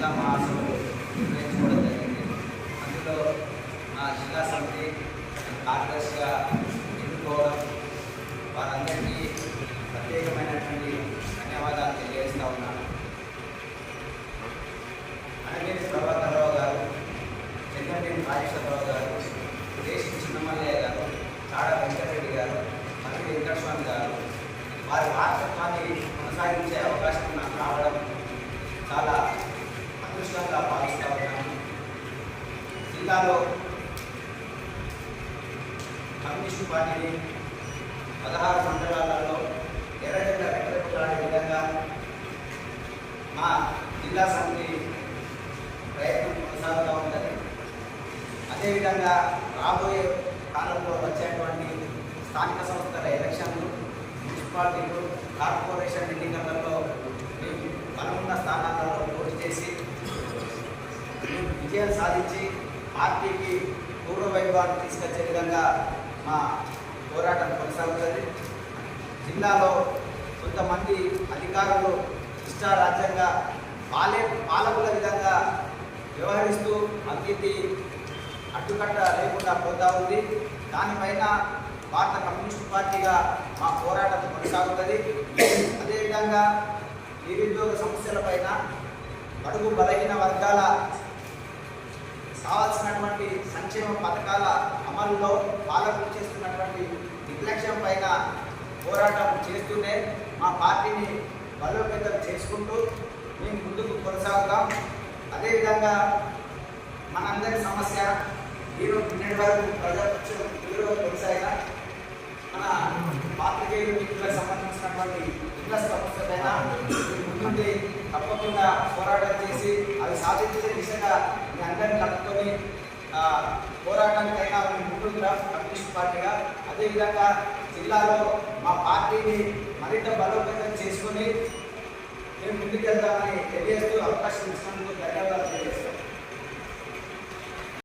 జిల్లా మహాసభలు నిర్ణయించుకోవడం జరిగింది. అందులో నా జిల్లా సమితి కార్యదర్శిగా ఎన్నుకోవడం వారందరికీ ప్రత్యేకమైనటువంటి ధన్యవాదాలు తెలియజేస్తా ఉన్నాను. అనగేని ప్రభాకరరావు గారు చంద్రనేని రాజేశ్వరరావు గారు దేశం చిన్నమల్లయ్య గారు చాడ వెంకటరెడ్డి గారు మల్లి వెంకటస్వామి గారు వారి వారసత్వాన్ని కొనసాగించే అవకాశం నాకు రావడం చాలా జిల్లాలో కమ్యూనిస్టు పార్టీని పదహారు మండలాలలో ఎర్రజెండా రెక్కరెక్కలాడే విధంగా మా జిల్లా సమితి ప్రయత్నం కొనసాగుతూ ఉన్నది. అదేవిధంగా రాబోయే కాలంలో వచ్చేటువంటి స్థానిక సంస్థల ఎలక్షన్లు మున్సిపాలిటీలు కార్పొరేషన్ ఎన్నికలలో బలమున్న స్థానాలలో పోటీ చేసి విజయం సాధించి పార్టీకి పూర్వ వైభవాన్ని తీసుకొచ్చే విధంగా మా పోరాటం కొనసాగుతుంది. జిల్లాలో కొంతమంది అధికారులు ఇష్టారాజ్యంగా పాలే పాలకుల విధంగా వ్యవహరిస్తూ అవినీతి అడ్డుకట్ట లేకుండా పోతా ఉంది. దానిపైన భారత కమ్యూనిస్ట్ పార్టీగా మా పోరాటం కొనసాగుతుంది. అదేవిధంగా నిరుద్యోగ సమస్యలపైన బడుగు బలహీన వర్గాల కావాల్సినటువంటి సంక్షేమ పథకాల అమలులో పాలకులు చేస్తున్నటువంటి నిర్లక్ష్యం పైన పోరాటం చేస్తూనే మా పార్టీని బలోపేతం చేసుకుంటూ మేము ముందుకు కొనసాగుతాం. అదేవిధంగా మనందరి సమస్య ఈరోజు నిన్నటి వరకు ప్రజలు ఈరోజు కొనసాగిన మన పాత్రికేయులు మిత్రులకు సంబంధించినటువంటి ఇళ్ళ సమస్యలైనా ముందుండి తప్పకుండా పోరాటం చేసి అవి సాధించే దిశగా అందరిని కలుపుకొని ఆ, పోరాటానికైనా మేము ముందుకురా కమ్యూనిస్ట్ పార్టీగా అదేవిధంగా జిల్లాలో మా పార్టీని మరింత బలోపేతం చేసుకొని మేము ముందుకెళ్తామని తెలియజేస్తూ అవకాశం ఇచ్చినందుకు ధన్యవాదాలు.